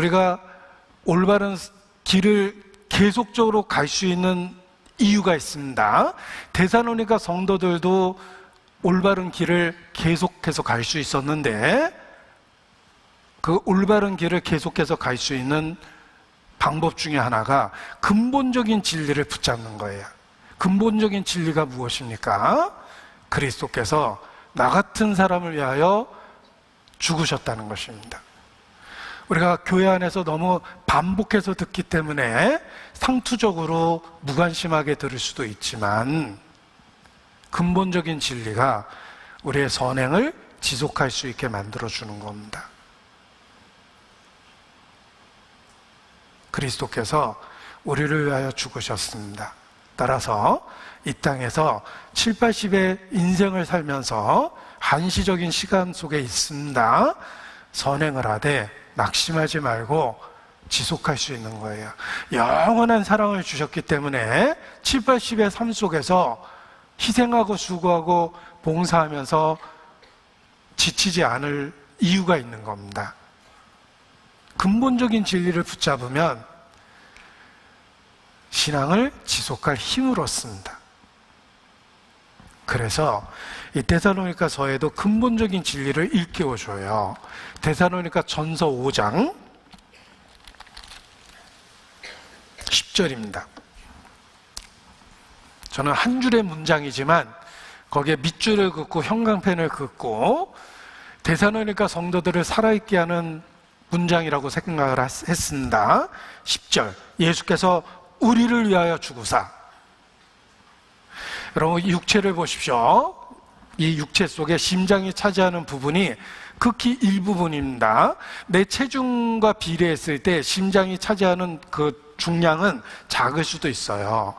우리가 올바른 길을 계속적으로 갈 수 있는 이유가 있습니다. 대사로니까 성도들도 올바른 길을 계속해서 갈 수 있었는데 그 올바른 길을 계속해서 갈 수 있는 방법 중에 하나가 근본적인 진리를 붙잡는 거예요. 근본적인 진리가 무엇입니까? 그리스도께서 나 같은 사람을 위하여 죽으셨다는 것입니다. 우리가 교회 안에서 너무 반복해서 듣기 때문에 상투적으로 무관심하게 들을 수도 있지만 근본적인 진리가 우리의 선행을 지속할 수 있게 만들어주는 겁니다. 그리스도께서 우리를 위하여 죽으셨습니다. 따라서 이 땅에서 7, 80의 인생을 살면서 한시적인 시간 속에 있습니다. 선행을 하되 낙심하지 말고 지속할 수 있는 거예요. 영원한 사랑을 주셨기 때문에 7, 80의 삶 속에서 희생하고 수고하고 봉사하면서 지치지 않을 이유가 있는 겁니다. 근본적인 진리를 붙잡으면 신앙을 지속할 힘을 얻습니다. 그래서 이 데살로니가 서에도 근본적인 진리를 일깨워 줘요. 데살로니가 전서 5장 10절입니다. 저는 한 줄의 문장이지만 거기에 밑줄을 긋고 형광펜을 긋고 데살로니가 성도들을 살아있게 하는 문장이라고 생각을 했습니다. 10절. 예수께서 우리를 위하여 죽으사. 여러분, 육체를 보십시오. 이 육체 속에 심장이 차지하는 부분이 극히 일부분입니다. 내 체중과 비례했을 때 심장이 차지하는 그 중량은 작을 수도 있어요.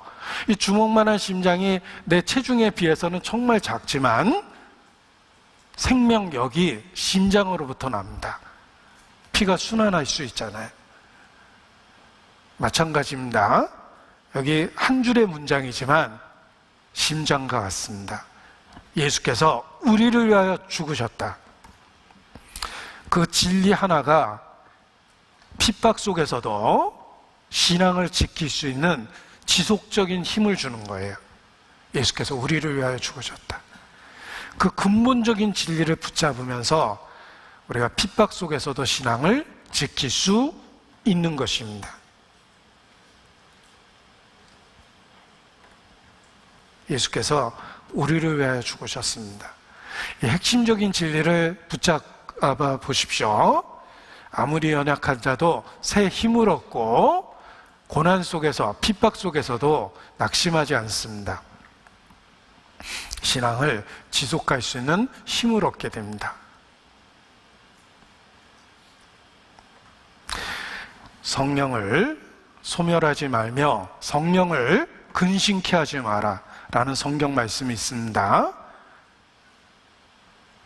이 주먹만한 심장이 내 체중에 비해서는 정말 작지만 생명력이 심장으로부터 납니다. 피가 순환할 수 있잖아요. 마찬가지입니다. 여기 한 줄의 문장이지만 심장과 같습니다. 예수께서 우리를 위하여 죽으셨다. 그 진리 하나가 핍박 속에서도 신앙을 지킬 수 있는 지속적인 힘을 주는 거예요. 예수께서 우리를 위하여 죽으셨다. 그 근본적인 진리를 붙잡으면서 우리가 핍박 속에서도 신앙을 지킬 수 있는 것입니다. 예수께서 우리를 위하여 죽으셨습니다. 이 핵심적인 진리를 붙잡아 보십시오. 아무리 연약한 자도 새 힘을 얻고 고난 속에서 핍박 속에서도 낙심하지 않습니다. 신앙을 지속할 수 있는 힘을 얻게 됩니다. 성령을 소멸하지 말며 성령을 근심케 하지 마라. 라는 성경 말씀이 있습니다.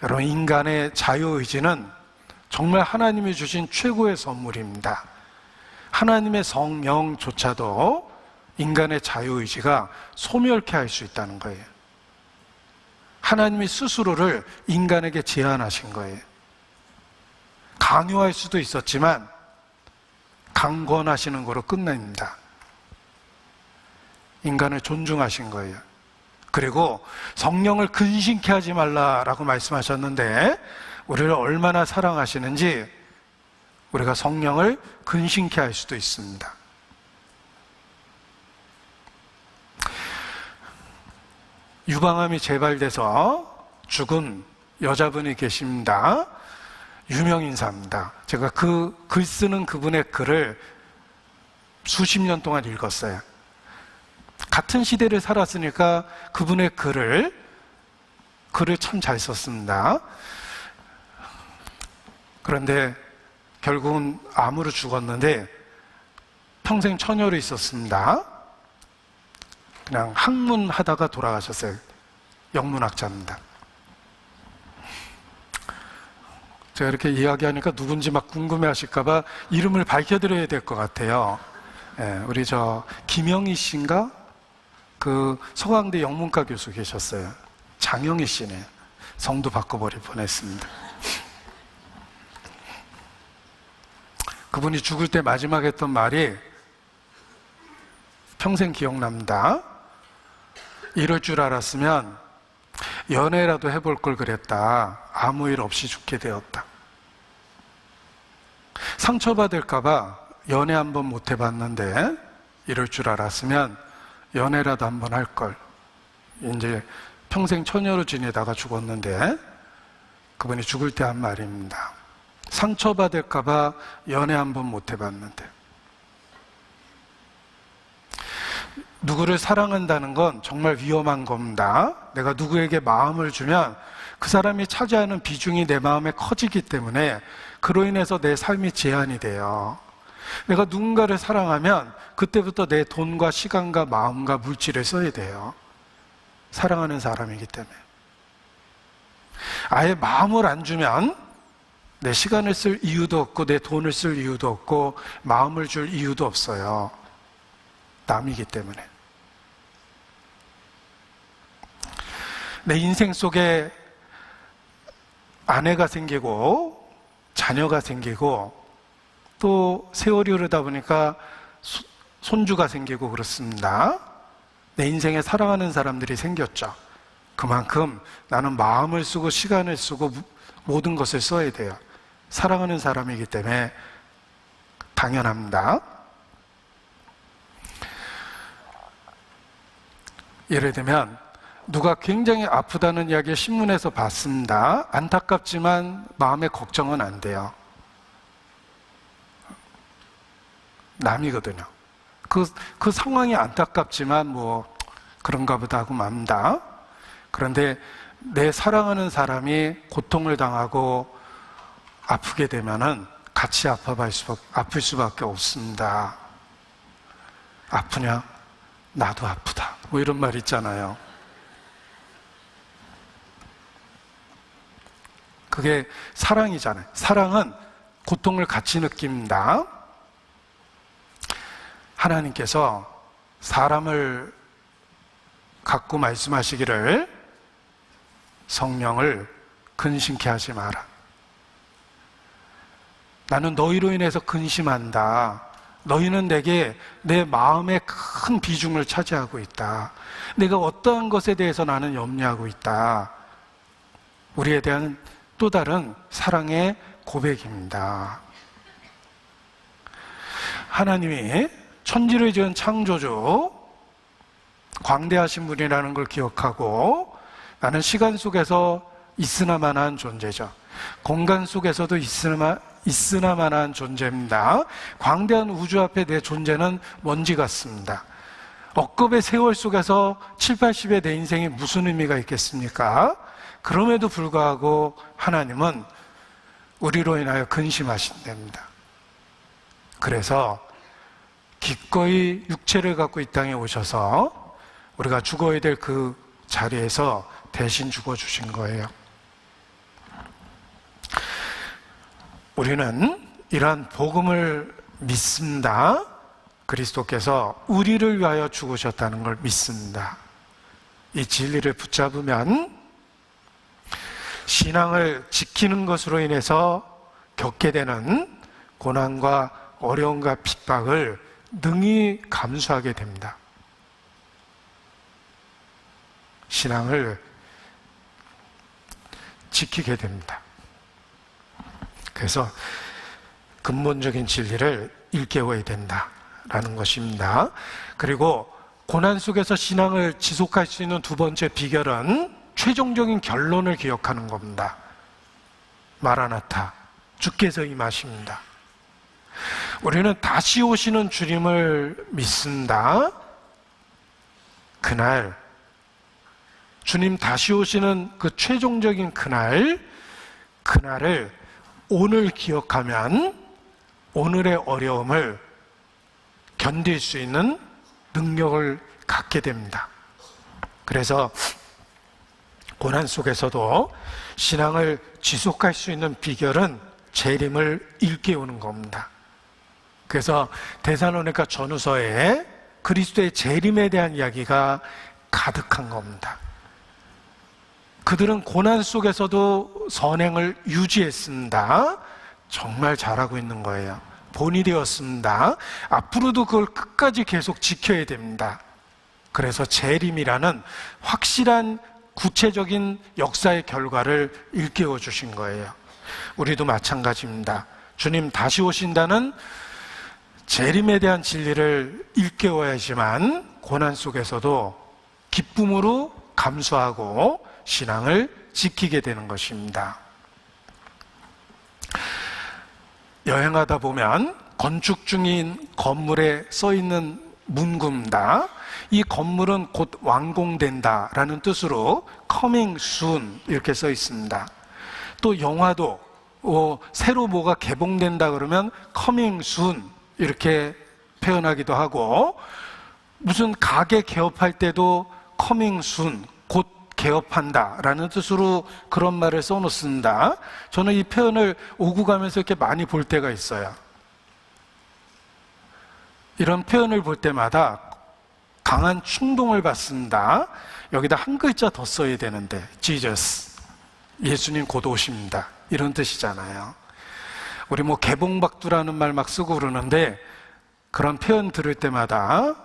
여러분, 인간의 자유의지는 정말 하나님이 주신 최고의 선물입니다. 하나님의 성령조차도 인간의 자유의지가 소멸케 할 수 있다는 거예요. 하나님이 스스로를 인간에게 제한하신 거예요. 강요할 수도 있었지만 강권하시는 거로 끝냅니다. 인간을 존중하신 거예요. 그리고 성령을 근심케 하지 말라라고 말씀하셨는데 우리를 얼마나 사랑하시는지 우리가 성령을 근심케 할 수도 있습니다. 유방암이 재발돼서 죽은 여자분이 계십니다. 유명 인사입니다. 제가 그 글 쓰는 그분의 글을 수십 년 동안 읽었어요. 같은 시대를 살았으니까 그분의 글을 글을 참 잘 썼습니다. 그런데 결국은 암으로 죽었는데 평생 처녀로 있었습니다. 그냥 학문 하다가 돌아가셨어요. 영문학자입니다. 제가 이렇게 이야기하니까 누군지 막 궁금해 하실까봐 이름을 밝혀드려야 될 것 같아요. 예, 우리 저 김영희 씨인가? 그 서강대 영문과 교수 계셨어요. 장영희 씨네. 성도 바꿔버릴 뻔했습니다. 그분이 죽을 때 마지막 했던 말이 평생 기억납니다. 이럴 줄 알았으면 연애라도 해볼 걸 그랬다. 아무 일 없이 죽게 되었다. 상처받을까봐 연애 한번 못 해봤는데 이럴 줄 알았으면 연애라도 한번 할 걸. 이제 평생 처녀로 지내다가 죽었는데 그분이 죽을 때 한 말입니다. 상처받을까봐 연애 한번 못 해봤는데. 누구를 사랑한다는 건 정말 위험한 겁니다. 내가 누구에게 마음을 주면 그 사람이 차지하는 비중이 내 마음에 커지기 때문에 그로 인해서 내 삶이 제한이 돼요. 내가 누군가를 사랑하면 그때부터 내 돈과 시간과 마음과 물질을 써야 돼요. 사랑하는 사람이기 때문에. 아예 마음을 안 주면 내 시간을 쓸 이유도 없고 내 돈을 쓸 이유도 없고 마음을 줄 이유도 없어요. 남이기 때문에. 내 인생 속에 아내가 생기고 자녀가 생기고 또 세월이 흐르다 보니까 손주가 생기고 그렇습니다. 내 인생에 사랑하는 사람들이 생겼죠. 그만큼 나는 마음을 쓰고 시간을 쓰고 모든 것을 써야 돼요. 사랑하는 사람이기 때문에 당연합니다. 예를 들면 누가 굉장히 아프다는 이야기를 신문에서 봤습니다. 안타깝지만 마음의 걱정은 안 돼요. 남이거든요. 그, 그 상황이 안타깝지만 뭐 그런가 보다 하고 맙니다. 그런데 내 사랑하는 사람이 고통을 당하고 아프게 되면은 같이 아파볼 수밖에, 아플 수밖에 없습니다. 아프냐? 나도 아프다. 뭐 이런 말 있잖아요. 그게 사랑이잖아요. 사랑은 고통을 같이 느낍니다. 하나님께서 사람을 갖고 말씀하시기를 성령을 근심케 하지 마라. 나는 너희로 인해서 근심한다. 너희는 내게 내 마음의 큰 비중을 차지하고 있다. 내가 어떠한 것에 대해서 나는 염려하고 있다. 우리에 대한 또 다른 사랑의 고백입니다. 하나님이 천지를 지은 창조주, 광대하신 분이라는 걸 기억하고 나는 시간 속에서 있으나마한 존재죠. 공간 속에서도 있으나, 있으나마한 존재입니다. 광대한 우주 앞에 내 존재는 먼지 같습니다. 억겁의 세월 속에서 7, 80의 내 인생에 무슨 의미가 있겠습니까? 그럼에도 불구하고 하나님은 우리로 인하여 근심하신답니다. 그래서 기꺼이 육체를 갖고 이 땅에 오셔서 우리가 죽어야 될 그 자리에서 대신 죽어주신 거예요. 우리는 이러한 복음을 믿습니다. 그리스도께서 우리를 위하여 죽으셨다는 걸 믿습니다. 이 진리를 붙잡으면 신앙을 지키는 것으로 인해서 겪게 되는 고난과 어려움과 핍박을 능히 감수하게 됩니다. 신앙을 지키게 됩니다. 그래서 근본적인 진리를 일깨워야 된다라는 것입니다. 그리고 고난 속에서 신앙을 지속할 수 있는 두 번째 비결은 최종적인 결론을 기억하는 겁니다. 마라나타, 주께서 임하십니다. 우리는 다시 오시는 주님을 믿습니다. 그날, 주님 다시 오시는 그 최종적인 그날, 그날을 오늘 기억하면 오늘의 어려움을 견딜 수 있는 능력을 갖게 됩니다. 그래서 고난 속에서도 신앙을 지속할 수 있는 비결은 재림을 일깨우는 겁니다. 그래서 대사로니까 전후서에 그리스도의 재림에 대한 이야기가 가득한 겁니다. 그들은 고난 속에서도 선행을 유지했습니다. 정말 잘하고 있는 거예요. 본이 되었습니다. 앞으로도 그걸 끝까지 계속 지켜야 됩니다. 그래서 재림이라는 확실한 구체적인 역사의 결과를 일깨워 주신 거예요. 우리도 마찬가지입니다. 주님 다시 오신다는 재림에 대한 진리를 일깨워야지만 고난 속에서도 기쁨으로 감수하고 신앙을 지키게 되는 것입니다. 여행하다 보면 건축 중인 건물에 써 있는 문구입니다. 이 건물은 곧 완공된다 라는 뜻으로 coming soon 이렇게 써 있습니다. 또 영화도 어, 새로 뭐가 개봉된다 그러면 coming soon 이렇게 표현하기도 하고 무슨 가게 개업할 때도 coming soon 곧 개업한다 라는 뜻으로 그런 말을 써놓습니다. 저는 이 표현을 오고 가면서 이렇게 많이 볼 때가 있어요. 이런 표현을 볼 때마다 강한 충동을 받습니다. 여기다 한 글자 더 써야 되는데, Jesus. 예수님 곧 오십니다. 이런 뜻이잖아요. 우리 뭐 개봉박두라는 말 막 쓰고 그러는데, 그런 표현 들을 때마다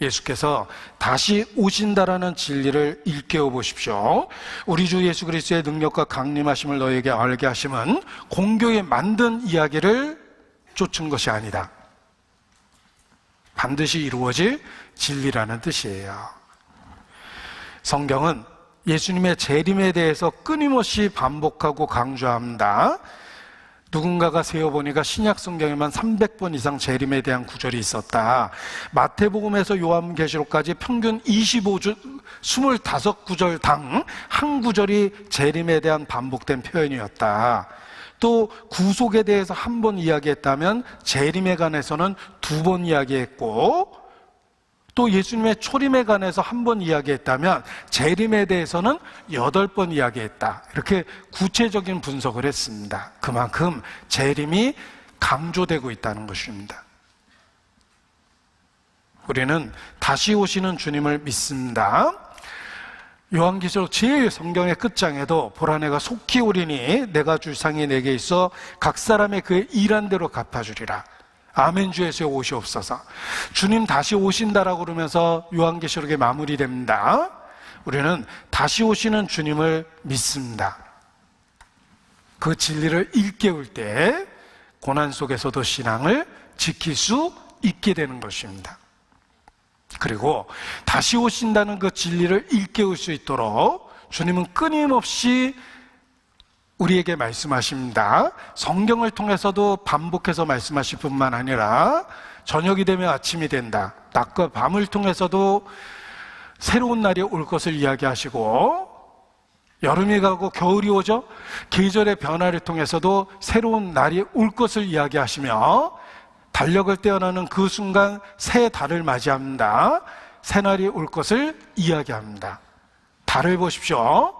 예수께서 다시 오신다라는 진리를 일깨워 보십시오. 우리 주 예수 그리스도의 능력과 강림하심을 너에게 알게 하심은 공교에 만든 이야기를 쫓은 것이 아니다. 반드시 이루어질 진리라는 뜻이에요. 성경은 예수님의 재림에 대해서 끊임없이 반복하고 강조합니다. 누군가가 세어보니까 신약 성경에만 300번 이상 재림에 대한 구절이 있었다. 마태복음에서 요한계시록까지 평균 25주, 25구절 당 한 구절이 재림에 대한 반복된 표현이었다. 또 구속에 대해서 한 번 이야기했다면 재림에 관해서는 두 번 이야기했고 또 예수님의 초림에 관해서 한 번 이야기했다면 재림에 대해서는 여덟 번 이야기했다. 이렇게 구체적인 분석을 했습니다. 그만큼 재림이 강조되고 있다는 것입니다. 우리는 다시 오시는 주님을 믿습니다. 요한계시록 제일 성경의 끝장에도 보라 내가 속히 오리니 내가 줄 상이 내게 있어 각 사람의 그의 일한 대로 갚아주리라. 아멘 주에서 오시옵소서. 주님 다시 오신다라고 그러면서 요한계시록에 마무리됩니다. 우리는 다시 오시는 주님을 믿습니다. 그 진리를 일깨울 때 고난 속에서도 신앙을 지킬 수 있게 되는 것입니다. 그리고 다시 오신다는 그 진리를 일깨울 수 있도록 주님은 끊임없이 우리에게 말씀하십니다. 성경을 통해서도 반복해서 말씀하실 뿐만 아니라 저녁이 되면 아침이 된다. 낮과 밤을 통해서도 새로운 날이 올 것을 이야기하시고 여름이 가고 겨울이 오죠. 계절의 변화를 통해서도 새로운 날이 올 것을 이야기하시며 달력을 떼어나는 그 순간 새 달을 맞이합니다. 새 날이 올 것을 이야기합니다. 달을 보십시오.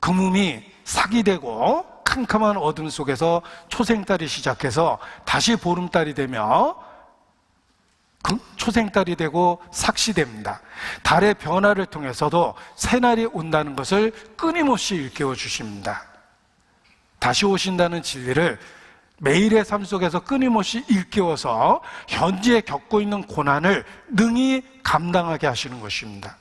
그 몸이 삭이 되고 캄캄한 어둠 속에서 초생달이 시작해서 다시 보름달이 되며 그 초생달이 되고 삭시됩니다. 달의 변화를 통해서도 새날이 온다는 것을 끊임없이 일깨워 주십니다. 다시 오신다는 진리를 매일의 삶 속에서 끊임없이 일깨워서 현지에 겪고 있는 고난을 능히 감당하게 하시는 것입니다.